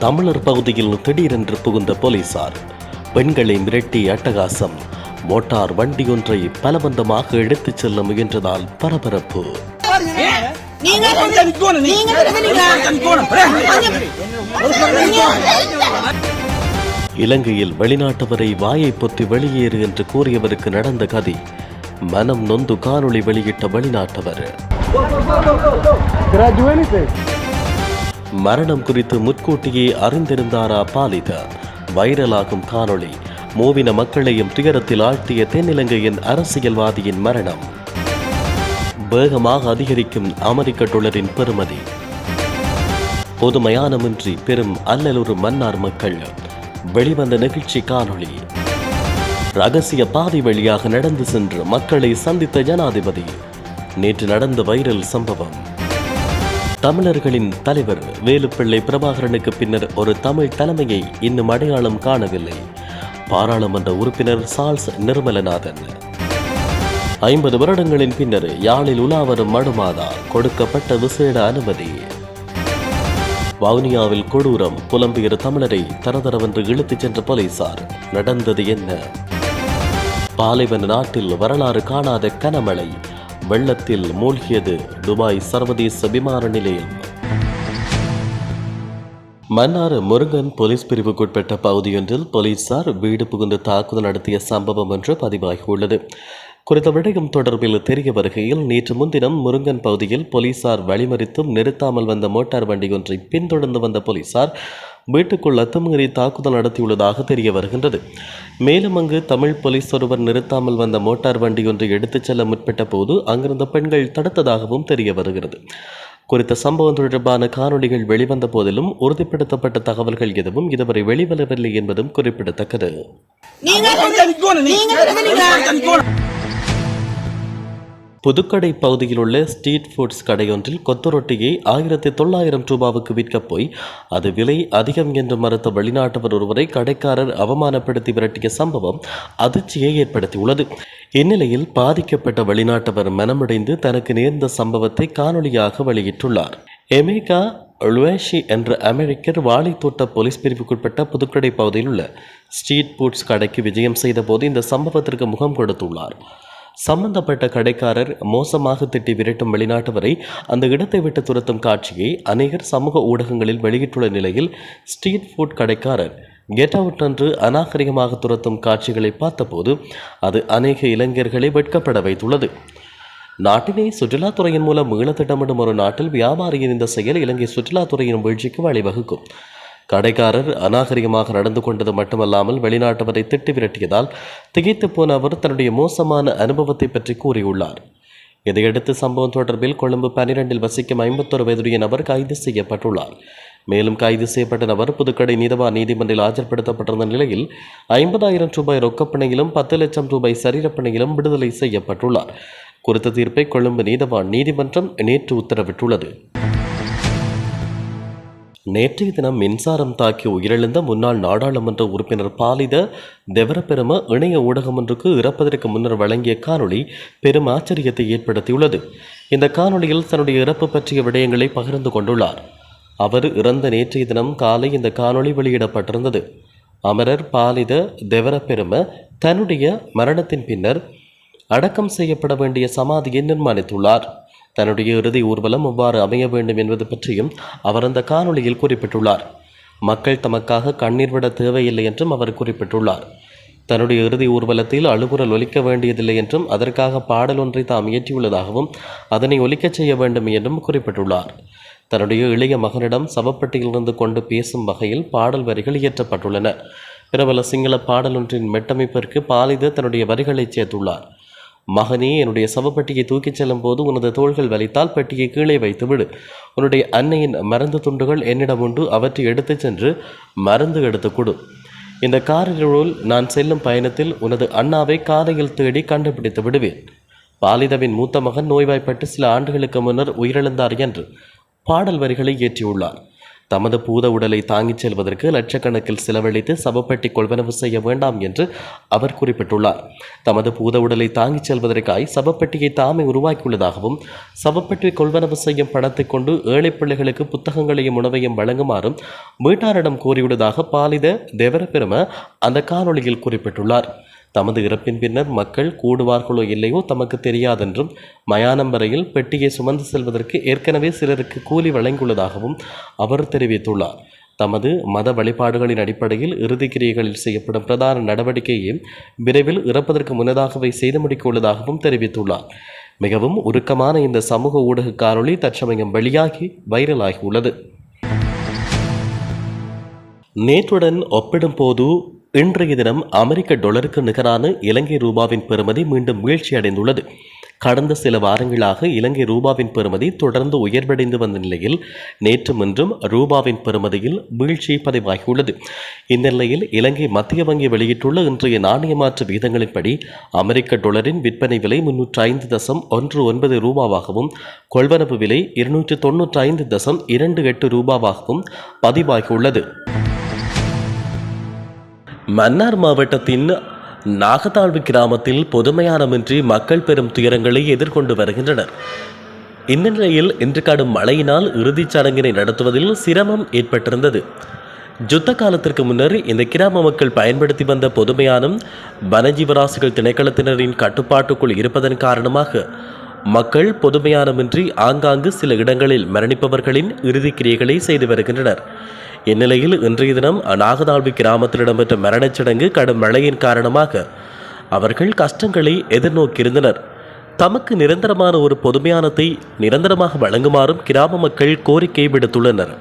தமிழர் பகுதியில் திடீரென்று புகுந்த போலீசார் பெண்களை மிரட்டி அட்டகாசம் மோட்டார் வண்டி ஒன்றை பலவந்தமாக எடுத்துச் செல்ல முயன்றதால் பரபரப்பு. இலங்கையில் வெளிநாட்டவரை வாயை பொத்தி வெளியேறு என்று கூறியவருக்கு நடந்த கதி மனம் நொந்து காணொளி வெளியிட்ட வெளிநாட்டவர். மரணம் குறித்து முற்கூட்டியே அறிந்திருந்தாரா பாலித? வைரலாகும் காணொளி. மூவின மக்களையும் துயரத்தில் ஆழ்த்திய தென்னிலங்கையின் அரசியல்வாதியின் மரணம். வேகமாக அதிகரிக்கும் அமெரிக்க டொலரின் பெறுமதி பொதுமயானமின்றி பெரும் அல்லலூர் மன்னார் மக்கள். வெளிவந்த நிகழ்ச்சி காணொளி. ரகசிய பாதை வழியாக நடந்து சென்று மக்களை சந்தித்த ஜனாதிபதி. நேற்று நடந்த வைரல் சம்பவம். தமிழர்களின் தலைவர் வேலுப்பிள்ளை பிரபாகரனுக்கு பின்னர் ஒரு தமிழ் தலைமையை இன்னும் அடையாளம் காணவில்லை. பாராளுமன்ற உறுப்பினர் சால்ஸ் நிர்மலநாதன். ஐம்பது வருடங்களின் பின்னர் யாழில் உலாவரும் மடுமாதா கொடுக்கப்பட்ட விசேட அனுமதி. வவுனியாவில் கொடூரம் புலம்பெயர் தமிழரை தரதரவென்று இழுத்துச் சென்ற போலீசார் நடந்தது என்ன? பாலைவன நாட்டில் வரலாறு காணாத கனமழை வெள்ளத்தில் மூழ்கியது துபாய் சர்வதேச விமான நிலையம். மன்னார் முருகன் போலீஸ் பிரிவுக்குட்பட்ட பகுதியொன்றில் போலீசார் வீடு புகுந்து தாக்குதல் நடத்திய சம்பவம் ஒன்று பதிவாகியுள்ளது. குறித்த விடயம் தொடர்பில் தெரிய வருகையில் நேற்று முன்தினம் முருங்கன் பகுதியில் போலீசார் வழிமறித்தும் நிறுத்தாமல் வந்த மோட்டார் வண்டி ஒன்றை பின்தொடர்ந்து வந்த போலீசார் வீட்டுக்குள் அத்துமீறி தாக்குதல் நடத்தியுள்ளதாக தெரிய வருகின்றது. மேலும் அங்கு தமிழ் போலீஸ் ஒருவர் நிறுத்தாமல் வந்த மோட்டார் வண்டி ஒன்றை எடுத்துச் செல்ல முற்பட்ட போது அங்கிருந்த பெண்கள் தடுத்ததாகவும் தெரிய வருகிறது. குறித்த சம்பவம் தொடர்பான காணொளிகள் வெளிவந்த போதிலும் உறுதிப்படுத்தப்பட்ட தகவல்கள் எதுவும் இதுவரை வெளிவரவில்லை என்பதும் குறிப்பிடத்தக்கது. புதுக்கடை பகுதியில் உள்ள ஸ்ட்ரீட் ஃபுட்ஸ் கடையொன்றில் கொத்தரொட்டியை ஆயிரத்தி தொள்ளாயிரம் ரூபாவுக்கு விற்கப் போய் அது விலை அதிகம் என்று மறுத்த வெளிநாட்டவர் ஒருவரை கடைக்காரர் அவமானப்படுத்தி விரட்டிய சம்பவம் அதிர்ச்சியை ஏற்படுத்தியுள்ளது. இந்நிலையில் பாதிக்கப்பட்ட வெளிநாட்டவர் மனமடைந்து தனக்கு நேர்ந்த சம்பவத்தை காணொளியாக வெளியிட்டுள்ளார். எமேகா லுவேஷி என்ற அமெரிக்கர் வாழைத்தோட்ட போலீஸ் பிரிவுக்குட்பட்ட புதுக்கடை பகுதியில் உள்ள ஸ்ட்ரீட் ஃபுட்ஸ் கடைக்கு விஜயம் செய்தபோது இந்த சம்பவத்திற்கு முகம் கொடுத்துள்ளார். சம்பந்தப்பட்ட கடைக்காரர் மோசமாக திட்டி விரட்டும் வெளிநாட்டவரை அந்த இடத்தை விட்டு துரத்தும் காட்சியை அநேகர் சமூக ஊடகங்களில் வெளியிட்டுள்ள நிலையில் ஸ்ட்ரீட் ஃபுட் கடைக்காரர் கெட் அவுட் என்று அநாகரிகமாக துரத்தும் காட்சிகளை பார்த்தபோது அது அநேக இளைஞர்களை வெட்கப்பட வைத்துள்ளது. நாட்டினை சுற்றுலாத்துறையின் மூலம் மீள திட்டமிடும் ஒரு நாட்டில் வியாபாரியின் இந்த செயல் இலங்கை சுற்றுலாத்துறையின் வீழ்ச்சிக்கு வழிவகுக்கும். கடைக்காரர் அநாகரிகமாக நடந்து கொண்டது மட்டுமல்லாமல் வெளிநாட்டவரை திட்டு விரட்டியதால் திகைத்து போன அவர் தன்னுடைய மோசமான அனுபவத்தை பற்றி கூறியுள்ளார். இதையடுத்து சம்பவம் தொடர்பில் கொழும்பு பனிரெண்டில் வசிக்கும் ஐம்பத்தொரு வயதுடைய நபர் கைது செய்யப்பட்டுள்ளார். மேலும் கைது செய்யப்பட்ட நபர் புதுக்கடை நீதவான் நீதிமன்றில் ஆஜர்படுத்தப்பட்டிருந்த நிலையில் ஐம்பதாயிரம் ரூபாய் ரொக்கப்பணையிலும் பத்து லட்சம் ரூபாய் சரீரப்பணையிலும் விடுதலை செய்யப்பட்டுள்ளார். குறித்த தீர்ப்பை கொழும்பு நீதவான் நீதிமன்றம் நேற்று உத்தரவிட்டுள்ளது. நேற்றைய தினம் மின்சாரம் தாக்கி உயிரிழந்த முன்னாள் நாடாளுமன்ற உறுப்பினர் பாலித தெவரப்பெரும இணைய ஊடகம் ஒன்றுக்கு இறப்பதற்கு முன்னர் வழங்கிய காணொளி பெரும் ஆச்சரியத்தை ஏற்படுத்தியுள்ளது. இந்த காணொளியில் தன்னுடைய இறப்பு பற்றிய விடயங்களை பகிர்ந்து கொண்டுள்ளார். அவர் இறந்த நேற்றைய தினம் காலை இந்த காணொளி வெளியிடப்பட்டிருந்தது. அமரர் பாலித தெவரப்பெரும தன்னுடைய மரணத்தின் பின்னர் அடக்கம் செய்யப்பட வேண்டிய சமாதியை நிர்மாணித்துள்ளார். தன்னுடைய இறுதி ஊர்வலம் எவ்வாறு அமைய வேண்டும் என்பது பற்றியும் அவர் அந்த காணொளியில் குறிப்பிட்டுள்ளார். மக்கள் தமக்காக கண்ணீர் விட தேவையில்லை என்றும் அவர் குறிப்பிட்டுள்ளார். தன்னுடைய இறுதி ஊர்வலத்தில் அழுகுரல் ஒலிக்க வேண்டியதில்லை என்றும் அதற்காக பாடல் ஒன்றை தாம் இயற்றியுள்ளதாகவும் அதனை ஒலிக்கச் செய்ய வேண்டும் என்றும் குறிப்பிட்டுள்ளார். தன்னுடைய இளைய மகனிடம் சவப்பட்டியிலிருந்து கொண்டு பேசும் வகையில் பாடல் வரிகள் இயற்றப்பட்டுள்ளன. பிரபல சிங்கள பாடல் ஒன்றின் மெட்டமைப்பிற்கு பாலித தன்னுடைய வரிகளை சேர்த்துள்ளார். மகனே என்னுடைய சவப்பெட்டியை தூக்கிச் செல்லும் போது உனது தோள்கள் வலித்தால் பட்டியை கீழே வைத்துவிடு. உன்னுடைய அன்னையின் மருந்து துண்டுகள் என்னிடம் உண்டு அவற்றை எடுத்துச் சென்று மருந்து எடுத்து கொடு. இந்த காரிலுள் நான் செல்லும் பயணத்தில் உனது அண்ணாவை காதையில் தேடி கண்டுபிடித்து விடுவேன். பாலிதவின் மூத்த மகன் நோய்வாய்ப்பட்டு சில ஆண்டுகளுக்கு முன்னர் உயிரிழந்தார் என்று பாடல் வரிகளை இயற்றியுள்ளார் தமது பூத உடலை தாங்கிச் செல்வதற்கு லட்சக்கணக்கில் செலவழித்து சவப்பெட்டி கொள்வனவு செய்ய வேண்டாம் என்று அவர் குறிப்பிட்டுள்ளார். தமது பூத உடலை தாங்கிச் செல்வதற்காய் சவப்பெட்டியை தாமே உருவாக்கியுள்ளதாகவும் சவப்பெட்டி கொள்வனவு செய்யும் பணத்தை கொண்டு ஏழை பிள்ளைகளுக்கு புத்தகங்களையும் உணவையும் வழங்குமாறும் வீட்டாரிடம் கோரியுள்ளதாக பாலித தேவரப்பெரும அந்த காணொளியில் குறிப்பிட்டுள்ளார். தமது இறப்பின் பின்னர் மக்கள் கூடுவார்களோ இல்லையோ தமக்கு தெரியாதென்றும் மயானம் வரையில் பெட்டியை சுமந்து செல்வதற்கு ஏற்கனவே சிலருக்கு கூலி வழங்கியுள்ளதாகவும் அவர் தெரிவித்துள்ளார். தமது மத வழிபாடுகளின் அடிப்படையில் இறுதி கிரியைகளில் செய்யப்படும் பிரதான நடவடிக்கையை விரைவில் இறப்பதற்கு முன்னதாகவே செய்து முடிக்க உள்ளதாகவும் தெரிவித்துள்ளார். மிகவும் உருக்கமான இந்த சமூக ஊடக காணொளி தற்சமயம் வெளியாகி வைரலாகியுள்ளது. நேற்றுடன் ஒப்பிடும்போது இன்றைய தினம் அமெரிக்க டாலருக்கு நிகரான இலங்கை ரூபாவின் பெறுமதி மீண்டும் வீழ்ச்சியடைந்துள்ளது. கடந்த சில வாரங்களாக இலங்கை ரூபாவின் பெறுமதி தொடர்ந்து உயர்வடைந்து வந்த நிலையில் நேற்று மின்றும் ரூபாவின் பெறுமதியில் வீழ்ச்சி பதிவாகியுள்ளது. இந்த நிலையில் இலங்கை மத்திய வங்கி வெளியிட்டுள்ள இன்றைய நாணய மாற்று விகிதங்களின்படி அமெரிக்க டாலரின் விற்பனை விலை முன்னூற்றி ஐந்து தசம் ஒன்று ஒன்பது ரூபாவாகவும் கொள்வனவு விலை இருநூற்று தொன்னூற்றி ஐந்து தசம் இரண்டு எட்டு ரூபாவாகவும் பதிவாகியுள்ளது. மன்னார் மாவட்டத்தின் நாகத்தாழ்வு கிராமத்தில் பொதுமையானமின்றி மக்கள் பெரும் துயரங்களை எதிர்கொண்டு வருகின்றனர். இந்நிலையில் இன்று காடும் மழையினால் இறுதிச் சடங்கினை நடத்துவதில் சிரமம் ஏற்பட்டிருந்தது. யுத்த காலத்திற்கு முன்னர் இந்த கிராம மக்கள் பயன்படுத்தி வந்த பொதுமையானம் வனஜீவராசிகள் திணைக்களத்தினரின் கட்டுப்பாட்டுக்குள் இருப்பதன் காரணமாக மக்கள் பொதுமையானமின்றி ஆங்காங்கு சில இடங்களில் மரணிப்பவர்களின் இறுதிக்கிரியைகளை செய்து வருகின்றனர். இந்நிலையில் இன்றைய தினம் நாகதாழ்வி கிராமத்தில் இடம்பெற்ற மரணச்சடங்கு கடும் மழையின் காரணமாக அவர்கள் கஷ்டங்களை எதிர்நோக்கியிருந்தனர். தமக்கு நிரந்தரமான ஒரு பொதுமையானத்தை நிரந்தரமாக வழங்குமாறும் கிராம மக்கள் கோரிக்கை விடுத்துள்ளனர்.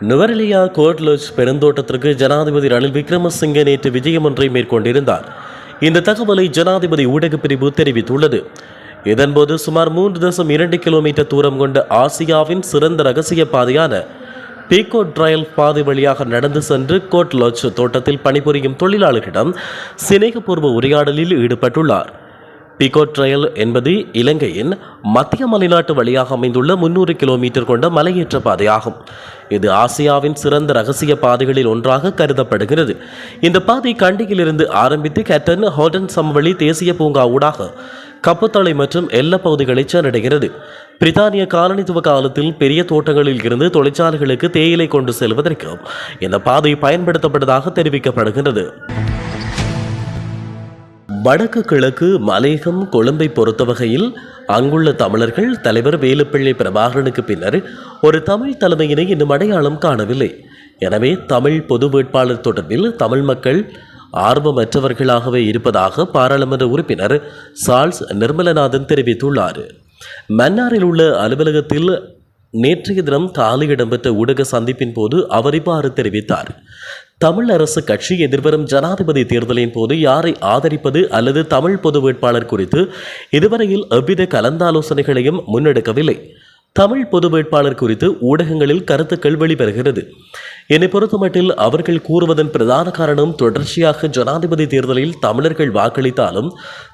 நுவரெலியா கோட்லோஜ் பெருந்தோட்டத்திற்கு ஜனாதிபதி ரணில் விக்ரமசிங்கே நேற்று விஜயம் ஒன்றை மேற்கொண்டிருந்தார். இந்த தகவலை ஜனாதிபதி ஊடகப் பிரிவு தெரிவித்துள்ளது. இதன்போது சுமார் மூன்று தசம் இரண்டு கிலோமீட்டர் தூரம் கொண்ட ஆசியாவின் சிறந்த ரகசிய பாதையான பீகோ ட்ரையல் பாதை வழியாக நடந்து சென்று கோட் தோட்டத்தில் பணிபுரியும் தொழிலாளர்களிடம் சிநேகபூர்வ உரையாடலில் ஈடுபட்டுள்ளார். பிகோ ட்ரையல் என்பது இலங்கையின் மத்திய மலைநாட்டு வழியாக அமைந்துள்ள முன்னூறு கிலோமீட்டர் கொண்ட மலையேற்ற பாதையாகும். இது ஆசியாவின் சிறந்த ரகசிய பாதைகளில் ஒன்றாக கருதப்படுகிறது. இந்த பாதை கண்டியிலிருந்து ஆரம்பித்து கேட்டன் ஹோடன் சமவெளி தேசிய பூங்கா ஊடாக கப்புத்தலை மற்றும் எல்லா பகுதிகளை சென்றடைகிறது பிரித்தானிய காலனித்துவ காலத்தில் பெரிய தோட்டங்களில் இருந்து தொழிற்சாலைகளுக்கு தேயிலை கொண்டு செல்வதற்கு இந்த பாதை பயன்படுத்தப்பட்டதாக தெரிவிக்கப்படுகிறது வடக்கு கிழக்கு மலையகம் கொழும்பை பொறுத்த வகையில் அங்குள்ள தமிழர்கள் தலைவர் வேலுப்பிள்ளை பிரபாகரனுக்கு பின்னர் ஒரு தமிழ் தலைமையினை இன்னும் அடையாளம் காணவில்லை. எனவே தமிழ் பொது வேட்பாளர் தொடர்பில் தமிழ் மக்கள் ஆர்வமற்றவர்களாகவே இருப்பதாக பாராளுமன்ற உறுப்பினர் சார்ல்ஸ் நிர்மலநாதன் தெரிவித்துள்ளார். மன்னாரில் உள்ள அலுவலகத்தில் நேற்றைய தினம் காலை இடம்பெற்ற ஊடக சந்திப்பின் போது அவர் இவ்வாறு தெரிவித்தார். தமிழ் அரசு கட்சி எதிர்வரும் ஜனாதிபதி தேர்தலின் போது யாரை ஆதரிப்பது அல்லது தமிழ் பொது வேட்பாளர் குறித்து இதுவரையில் எவ்வித கலந்தாலோசனைகளையும் முன்னெடுக்கவில்லை. தமிழ் பொது வேட்பாளர் குறித்து ஊடகங்களில் கருத்துக்கள் வெளிவருகிறது. என்னை பொறுத்தமட்டில் அவர்கள் கூறுவதன் பிரதான காரணம் தொடர்ச்சியாக ஜனாதிபதி தேர்தலில் தமிழர்கள் வாக்களித்தாலும்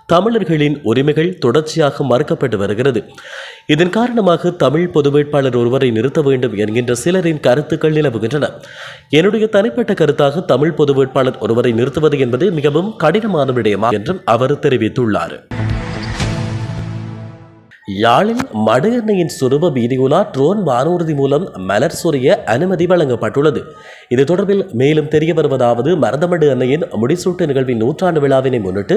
தமிழர்களின் உரிமைகள் தொடர்ச்சியாக மறுக்கப்பட்டு வருகிறது. இதன் காரணமாக தமிழ் பொது வேட்பாளர் ஒருவரை நிறுத்த வேண்டும் என்கின்ற சிலரின் கருத்துக்கள் நிலவுகின்றன. என்னுடைய தனிப்பட்ட கருத்தாக தமிழ் பொது வேட்பாளர் ஒருவரை நிறுத்துவது என்பது மிகவும் கடினமான விடயமா என்றும் அவர் தெரிவித்துள்ளார். யாழில் மடு எண்ணெயின் சுரூப வீதியுலா ட்ரோன் வானூர்தி மூலம் மலர் சொரிய அனுமதி வழங்கப்பட்டுள்ளது. இது தொடர்பில் மேலும் தெரிய வருவதாவது மருதமடு அன்னையின் முடிசூட்டு நிகழ்வின் நூற்றாண்டு விழாவினை முன்னிட்டு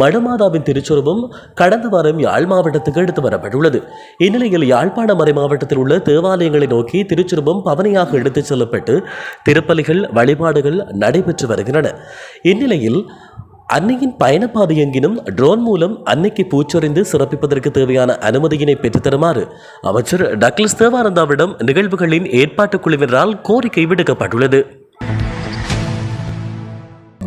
மடுமாதாவின் திருச்சுரூபம் கடந்த வாரம் யாழ் மாவட்டத்துக்கு எடுத்து வரப்பட்டுள்ளது. இந்நிலையில் யாழ்ப்பாண மறை மாவட்டத்தில் உள்ள தேவாலயங்களை நோக்கி திருச்சுரூபம் பவனியாக எடுத்துச் செல்லப்பட்டு திருப்பலிகள் வழிபாடுகள் நடைபெற்று வருகின்றன. இந்நிலையில் அன்னையின் பயணப்பாதை எங்கினும் ட்ரோன் மூலம் அன்னைக்கு பூச்சொறிந்து சிறப்பிப்பதற்கு தேவையான அனுமதியினை பெற்றுத்தருமாறு அமைச்சர் டக்ளஸ் தேவானந்தாவிடம் நிகழ்வுகளின் ஏற்பாட்டுக் குழுவினரால் கோரிக்கை விடுக்கப்பட்டுள்ளது.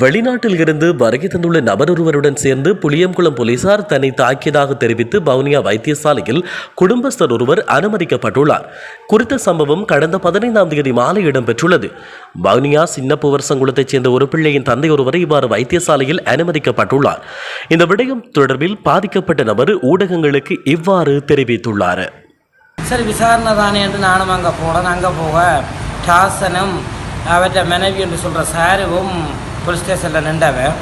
வெளிநாட்டில் இருந்து வருகை தந்துள்ள நபர் ஒருவருடன் சேர்ந்து புளியங்குளம் போலீசார் தன்னை தாக்கியதாக தெரிவித்து வவுனியா வைத்தியசாலையில் குடும்பஸ்தர் ஒருவர் அனுமதிக்கப்பட்டுள்ளார். குறித்த சம்பவம் கடந்த பதினைந்தாம் தேதி மாலை இடம்பெற்றுள்ளது. வவுனியா சின்னப்புவரசங்குளத்தைச் சேர்ந்த ஒரு பிள்ளையின் தந்தை ஒருவர் இவ்வாறு வைத்தியசாலையில் அனுமதிக்கப்பட்டுள்ளார். இந்த விடயம் தொடர்பில் பாதிக்கப்பட்ட நபர் ஊடகங்களுக்கு இவ்வாறு தெரிவித்துள்ளார். சரி விசாரணை தானே என்று நானும் அங்கே போனேன். அங்கே போக டாசனும் அவற்றை மனைவி என்று சொல்கிற சாருவும் போலீஸ் ஸ்டேஷனில் நின்றவன்.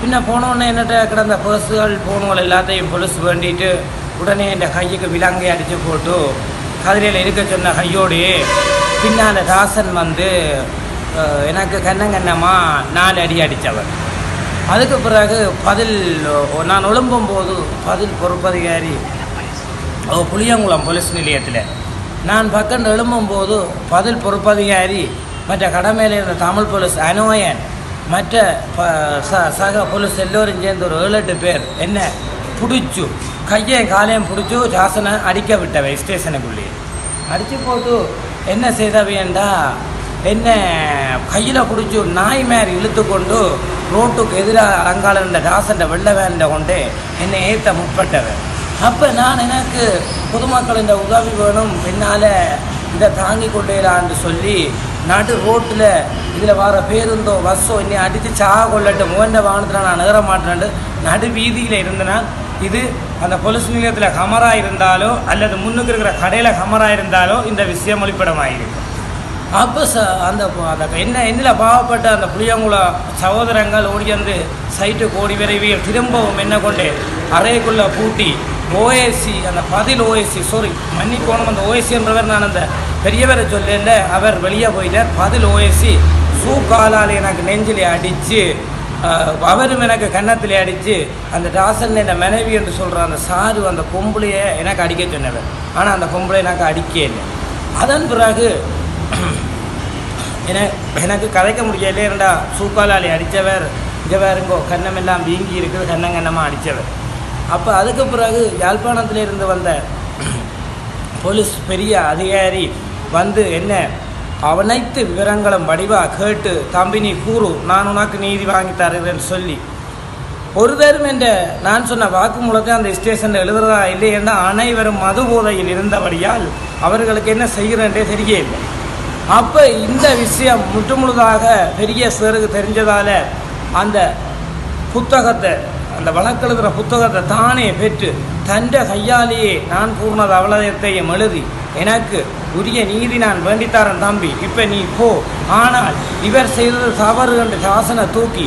பின்ன போனோடனே என்னட்ட கிடந்த பர்ஸுகள் போனுகள் எல்லாத்தையும் போலீஸ் வேண்டிட்டு உடனே என் கையுக்கு விலங்கை அடித்து போட்டு கதிரையில் இருக்க சொன்ன கையோடையே பின்னால் தாசன் வந்து எனக்கு கண்ணங்கண்ணமாக நாலு அடி அடித்தவன் அதுக்கு பிறகு பதில் நான் எழும்பும் போது பதில் பொறுப்பதிகாரி புளியங்குளம் போலீஸ் நிலையத்தில். நான் பக்கம் எழும்பும் போது பதில் பொறுப்பதிகாரி மற்ற கடமையில் இருந்த தமிழ் போலீஸ் அனோயன் மற்ற சக போலீஸ் எல்லோரும் சேர்ந்து ஒரு ஏழு எட்டு பேர். என்ன? பிடிச்சு. கையையும் காலையும் பிடிச்சு ஜாசனை அடிக்க விட்டவை ஸ்டேஷனுக்குள்ளேயே அடித்து போட்டு என்ன செய்தவையண்டா என்ன கையில் பிடிச்சி நாய் மாதிரி இழுத்து கொண்டு ரோட்டுக்கு எதிராக அலங்கால இருந்த தாசன் வெள்ளை வேண்ட கொண்டு என்னை ஏற்ற முற்பட்டவன் அப்போ நான் எனக்கு பொதுமக்கள் இந்த உதவி வேணும் என்னால் இதை தாங்கி கொண்டேலான்னு சொல்லி நடு ரோட்டில் இதில் வர பேருந்தோ பஸ்ஸோ என்னை அடித்து சாக கொள்ளட்டு முகண்ட வாகனத்தில் நான் நகர மாட்டேன்ட்டு நடு வீதியில் இருந்தனால் இது அந்த பொலிஸ் நிலையத்தில் கமராக இருந்தாலோ அல்லது முன்னுக்கு இருக்கிற கடையில் கமராக இருந்தாலோ இந்த விஷயம் ஒளிப்படமாயிருக்கும் அப்போ ச அந்த அந்த என்ன என்னில் பாவப்பட்ட அந்த புளியங்குளம் சகோதரங்கள் ஓடி வந்து சைட்டு கோடி விரைவில் திரும்பவும் என்ன கொண்டு அறைக்குள்ளே பூட்டி ஓஎஸ்சி அந்த பதில் ஓஎஸ்சி சாரி மன்னிக்கோணும் அந்த ஓஎஸ்சி என்றவர் நான் அந்த பெரியவரை சொல்லல அவர் வெளியே போயிட்டார். பதில் ஓஎஸ்சி சூக்காலால் எனக்கு நெஞ்சில் அடித்து அவரும் எனக்கு கன்னத்தில் அடித்து அந்த டாசன் என் மனைவி என்று சொல்கிற அந்த சாரு அந்த பொம்பளையை எனக்கு அடிக்க சொன்னவர். ஆனால் அந்த பொம்பளை எனக்கு அடிக்கே இல்லை. அதன் பிறகு என எனக்கு கதைக்க முடியல இரண்டா சூக்காலாளி அடித்தவர் இங்கே வேறுங்கோ கன்னமெல்லாம் வீங்கி இருக்குது கண்ணங்கண்ணமாக அடித்தவர் அப்போ அதுக்கு பிறகு யாழ்ப்பாணத்தில் இருந்து வந்த போலீஸ் பெரிய அதிகாரி வந்து என்ன? அனைத்து விவரங்களும் வடிவாக கேட்டு தம்பி நீ கூறு நான் உனக்கு நீதி வாங்கி தருகிறேன்னு சொல்லி. ஒரு தரும் என்ற நான் சொன்ன வாக்குமூலத்தை அந்த ஸ்டேஷனில் எழுதுறதா இல்லை என்றால் அனைவரும் மது போதையில் இருந்தபடியால் அவர்களுக்கு என்ன செய்கிறேன்றே தெரியவில்லை அப்போ இந்த விஷயம் முற்றுமுழுதாக பெரிய சிறகு தெரிஞ்சதால் அந்த புத்தகத்தை அந்த வழக்கெழுதுகிற புத்தகத்தை தானே பெற்று தன்ற கையாலேயே நான் கூர்ணது அவலயத்தையும் எழுதி எனக்கு உரிய நீதி நான் வேண்டித்தாரன் தம்பி. இப்போ நீ போ. ஆனால் இவர் செய்தது தவறு என்று சாசனை தூக்கி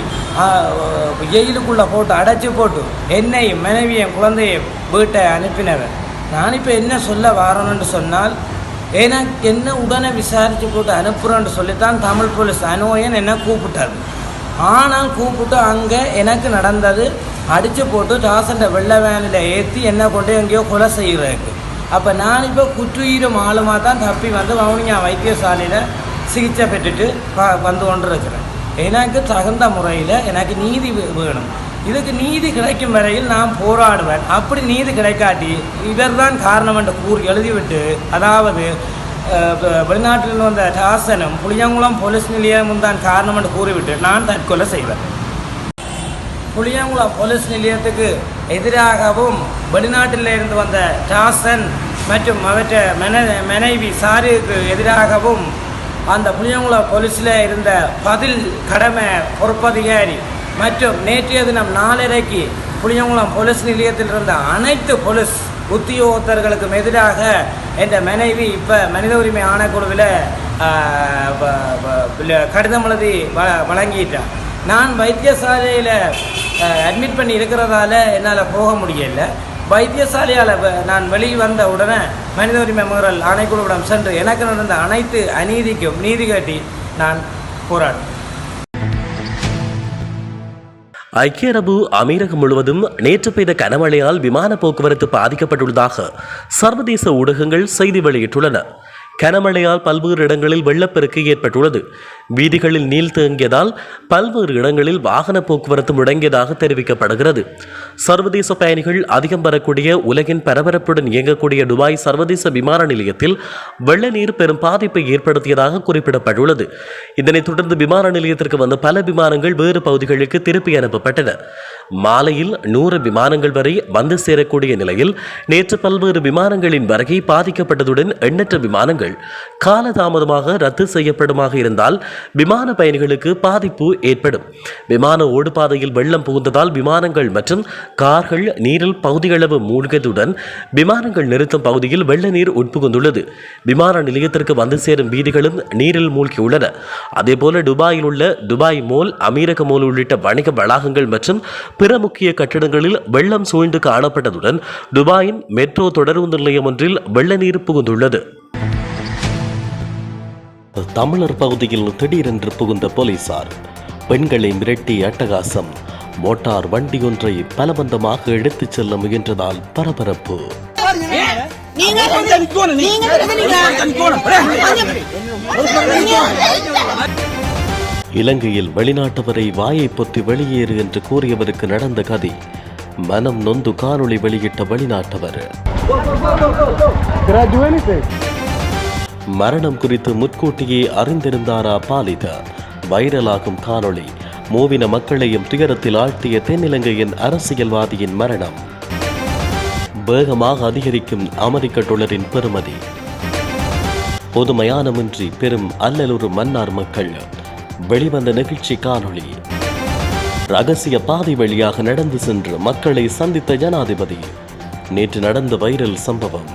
ஜெயிலுக்குள்ளே போட்டு அடைச்சி போட்டு என்னையும் மனைவியும் குழந்தையும் வீட்டை அனுப்பினவர். நான் இப்போ என்ன சொல்ல வரணும்னு சொன்னால் எனக்கு என்ன உடனே விசாரித்து போட்டு அனுப்புகிறேன்னு சொல்லித்தான் தமிழ் போலீஸ் அனோயன் என்னை கூப்பிட்டாரு. ஆனால் கூப்பிட்டு அங்கே எனக்கு நடந்தது அடித்து போட்டு ஜாசண்ட வெள்ளை வேனில் ஏற்றி என்னை கொண்டு எங்கேயோ கொலை செய்கிறாங்க அப்போ நான் இப்போ குற்றுயிரும் ஆளுமாக தான் தப்பி வந்து வவுனியா வைத்தியசாலையில் சிகிச்சை பெற்றுட்டு ப- வந்து கொண்டு இருக்கிறேன் எனக்கு தகுந்த முறையில் எனக்கு நீதி வேணும். இதுக்கு நீதி கிடைக்கும் வரையில் நான் போராடுவேன். அப்படி நீதி கிடைக்காட்டி இவர்தான் காரணம் என்று கூறி எழுதிவிட்டு அதாவது வெளிநாட்டில் வந்த ஹாசனும் புளியங்குளம் போலீஸ் நிலையமும் தான் காரணம் என்று கூறிவிட்டு நான் தற்கொலை செய்வேன். புளியங்குளம் போலீஸ் நிலையத்துக்கு எதிராகவும் வெளிநாட்டில் இருந்து வந்த டாசன் மற்றும் அவற்ற மன மனைவி சாருக்கு எதிராகவும் அந்த புளியங்குளம் போலீஸில் இருந்த பதில் கடமை பொறுப்பதிகாரி மற்றும் நேற்றைய தினம் நாலரைக்கு புளியங்குளம் போலீஸ் நிலையத்தில் இருந்த அனைத்து போலீஸ் உத்தியோகத்தர்களுக்கும் எதிராக என்ற மனைவி இப்போ மனித உரிமை ஆணைக்குழுவில் வ- கடிதம் எழுதி வ நான் வைத்தியசாலையில் அட்மிட் பண்ணி இருக்கிறதால என்னால் போக முடியல. வைத்தியசாலையால் நான் வெளியே வந்த உடனே மனித உரிமை மீறல் ஆணைக்குழுவிடம் சென்று எனக்கு நடந்த அனைத்து அநீதிக்கும் நீதி காட்டி நான் போராடினேன். ஐக்கிய அரபு அமீரகம் முழுவதும் நேற்று பெய்த கனமழையால் விமான போக்குவரத்து பாதிக்கப்பட்டுள்ளதாக சர்வதேச ஊடகங்கள் செய்தி வெளியிட்டுள்ளன. கனமழையால் பல்வேறு இடங்களில் வெள்ளப்பெருக்கு ஏற்பட்டுள்ளது. வீதிகளில் நீர் தேங்கியதால் பல்வேறு இடங்களில் வாகன போக்குவரத்து முடங்கியதாக தெரிவிக்கப்படுகிறது. சர்வதேச பயணிகள் அதிகம் வரக்கூடிய உலகின் பரபரப்புடன் இயங்கக்கூடிய துபாய் சர்வதேச விமான நிலையத்தில் வெள்ள நீர் பெரும் பாதிப்பை ஏற்படுத்தியதாக குறிப்பிடப்பட்டுள்ளது. இதனைத் தொடர்ந்து விமான நிலையத்திற்கு வந்த பல விமானங்கள் வேறு பகுதிகளுக்கு திருப்பி அனுப்பப்பட்டன. மாலையில் நூறு விமானங்கள் வரை வந்து சேரக்கூடிய நிலையில் நேற்று பல்வேறு விமானங்களின் வருகை பாதிக்கப்பட்டதுடன் எண்ணற்ற விமானங்கள் காலதாமதமாக ரத்து செய்யப்படுமாக இருந்தால் விமான பயணிகளுக்கு பாதிப்பு ஏற்படும். விமான ஓடுபாதையில் வெள்ளம் புகுந்ததால் விமானங்கள் மற்றும் கார்கள் நீரில் பகுதியளவு மூழ்கியதுடன் விமானங்கள் நிறுத்தும் பகுதியில் வெள்ள நீர் உட்புகுந்துள்ளது. விமான நிலையத்திற்கு வந்து சேரும் வீதிகளும் நீரில் மூழ்கியுள்ளன. அதேபோல துபாயில் உள்ள துபாய் மோல் அமீரக மோல் உள்ளிட்ட வணிக வளாகங்கள் மற்றும் பிற முக்கிய கட்டிடங்களில் வெள்ளம் சூழ்ந்து காணப்பட்டதுடன் துபாயின் மெட்ரோ தொடருந்து நிலையம் ஒன்றில் வெள்ள நீர் புகுந்துள்ளது. தமிழர் பகுதியில் திடீரென்று புகுந்த போலீசார் பெண்களை மிரட்டி அட்டகாசம் மோட்டார் வண்டியொன்றை பலபந்தமாக எடுத்துச் செல்ல முயன்றதால் பரபரப்பு. நீங்க இலங்கையில் வெளிநாட்டவரை வாயை பொத்தி வெளியேறு என்று கூறியவருக்கு நடந்த கதி மனம் நொந்து காணொளி வெளியிட்ட வெளிநாட்டவர். மரணம் குறித்து முன்கூட்டியே அறிந்திருந்தாரா பாலித? வைரலாகும் காணொளி மூவின மக்களையும் துயரத்தில் ஆழ்த்திய தென்னிலங்கையின் அரசியல்வாதியின் மரணம். வேகமாக அதிகரிக்கும் அமெரிக்க டொலரின் பெறுமதி. பொதுமயானமின்றி பெரும் அல்லலுறு மன்னார் மக்கள். வெளிவந்த நிகழ்ச்சி காணொளி. ரகசிய பாதை வழியாக நடந்து சென்று மக்களை சந்தித்த ஜனாதிபதி நேற்று நடந்த வைரல் சம்பவம்.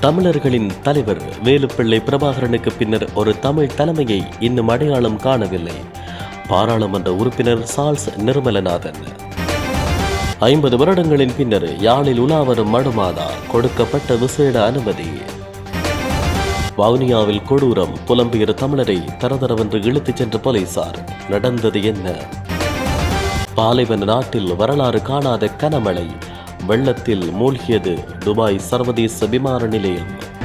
தமிழர்களின் தலைவர் வேலுப்பிள்ளை பிரபாகரனுக்கு பின்னர் ஒரு தமிழ் தலைமையை இன்னும் அடையாளம் காணவில்லை. பாராளுமன்ற உறுப்பினர் சால்ஸ் நிர்மலநாதன். ஐம்பது வருடங்களின் பின்னர் யாழில் உலாவரும் மடுமாதா கொடுக்கப்பட்ட விசேட அனுமதி. வவுனியாவில் கொடூரம் புலம்பெயர் தமிழரை தரதரவென்று இழுத்துச் சென்ற போலீசார். நடந்தது என்ன? பாலைவன நாட்டில் வரலாறு காணாத கனமழை. வெள்ளத்தில் மூழ்கியது துபாய் சர்வதேச விமான நிலையம்.